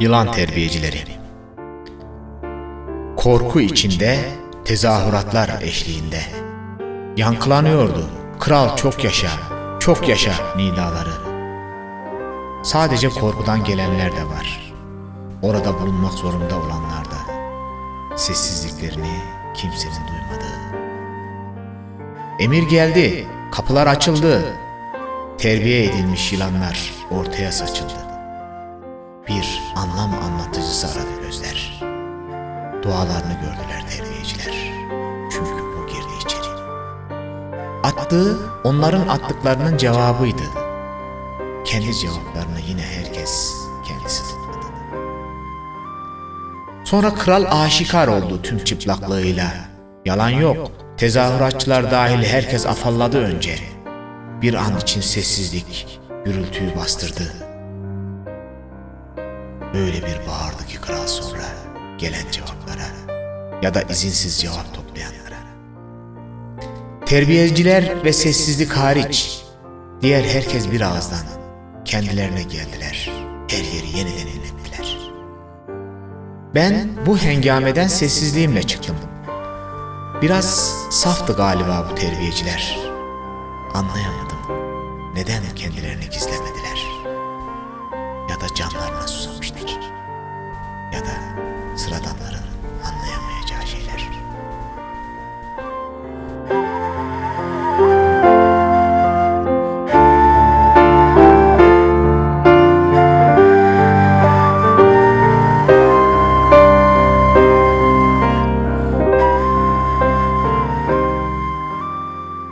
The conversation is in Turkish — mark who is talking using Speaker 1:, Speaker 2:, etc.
Speaker 1: Yılan terbiyecileri. Korku içinde, tezahüratlar eşliğinde. Yankılanıyordu. Kral çok yaşa, çok yaşa nidaları. Sadece korkudan gelenler de var. Orada bulunmak zorunda olanlar da. Sessizliklerini kimsenin duymadığı. Emir geldi, kapılar açıldı. Terbiye edilmiş yılanlar ortaya saçıldı. Bir anlam anlatıcısı aradı gözler. Dualarını gördüler terbiyeciler. Çünkü o girdi içeri. Attığı onların attıklarının cevabıydı. Kendi cevaplarını yine herkes kendisi tutmadı. Sonra kral aşikar oldu tüm çıplaklığıyla. Yalan yok. Tezahüratçılar dahil herkes afalladı önce. Bir an için sessizlik gürültüyü bastırdı. Öyle bir bağırdı ki kral sonra gelen cevaplara ya da izinsiz cevap toplayanlara. Terbiyeciler ve sessizlik hariç diğer herkes bir ağızdan kendilerine geldiler. Her yeri yeniden inlettiler. Ben bu hengameden sessizliğimle çıktım. Biraz saftı galiba bu terbiyeciler. Anlayamadım. Neden kendilerini gizlemediler? Ya da canlarına susamışlar. Ya da